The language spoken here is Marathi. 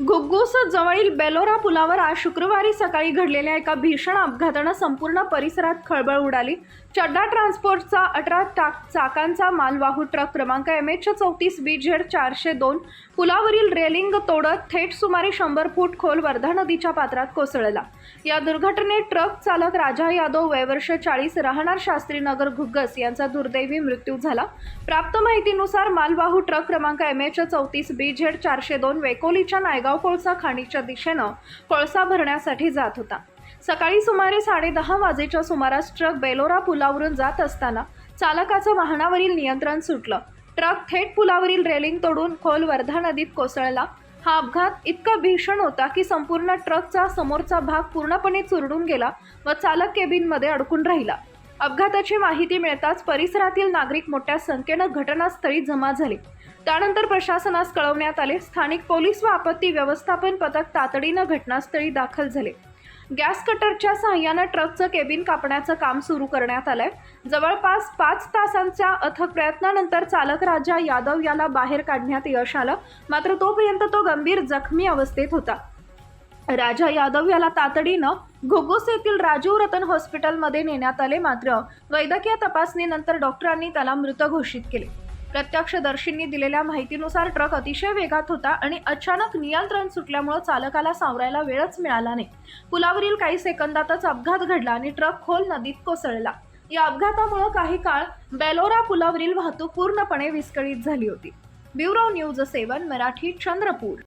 घुग्गुस जवळील बेलोरा पुलावर आज शुक्रवारी सकाळी घडलेल्या एका भीषण अपघातानं संपूर्ण परिसरात खळबळ उडाली. चड्डा ट्रान्सपोर्टचा अठरा टाक चाकांचा मालवाहू ट्रक क्रमांक एम एच चौतीस बी झेड चारशे दोन पुलावरील रेलिंग तोडत थेट सुमारे शंभर फूट खोल वर्धा नदीच्या पात्रात कोसळला. या दुर्घटनेत ट्रक चालक राजा यादव वयवर्ष चाळीस राहणार शास्त्रीनगर घुग्गस यांचा दुर्दैवी मृत्यू झाला. प्राप्त माहितीनुसार मालवाहू ट्रक क्रमांक एम एच चौतीस बी झेड चारशे दोन वेकोलीच्या नायगाव कोळसा खाणीच्या दिशेनं कोळसा भरण्यासाठी जात होता. सकाळी सुमारे साडेदहा वाजेच्या सुमारास ट्रक बेलोरा पुलावरून जात असताना चालकाचं वाहनावरील नियंत्रण सुटलं. ट्रक थेट पुलावरील रेलिंग तोडून खोल वर्धा नदीत कोसळला. हा अपघात इतका भीषण होता की संपूर्ण ट्रकचा समोरचा भाग पूर्णपणे चुरडून गेला व चालक केबिनमध्ये अडकून राहिला. अपघाताची माहिती मिळताच परिसरातील नागरिक मोठ्या संख्येनं घटनास्थळी जमा झाले. त्यानंतर प्रशासनास कळवण्यात आले स्थानिक पोलीस व आपत्ती व्यवस्थापन पथक तातडीनं घटनास्थळी दाखल झाले. गॅस कटरच्या सहाय्यानं ट्रकचं केबिन कापण्याचं काम सुरू करण्यात आलंय. जवळपास पाच तासांच्या अथक प्रयत्नानंतर चालक राजा यादव याला बाहेर काढण्यात यश आलं मात्र तोपर्यंत तो गंभीर जखमी अवस्थेत होता. राजा यादव याला तातडीनं घोगोस येथील राजीव रतन हॉस्पिटलमध्ये नेण्यात आले मात्र वैद्यकीय तपासणीनंतर डॉक्टरांनी त्याला मृत घोषित केले. प्रत्यक्षदर्शींनी दिलेल्या माहितीनुसार ट्रक अतिशय वेगात होता आणि अचानक नियंत्रण सुटल्यामुळे चालकाला सावरायला वेळच मिळाला नाही. पुलावरील काही सेकंदातच अपघात घडला आणि ट्रक खोल नदीत कोसळला. या अपघातामुळे काही काळ बेलोरा पुलावरील वाहतूक पूर्णपणे विस्कळीत झाली होती. Bureau news seven Marathi Chandrapur.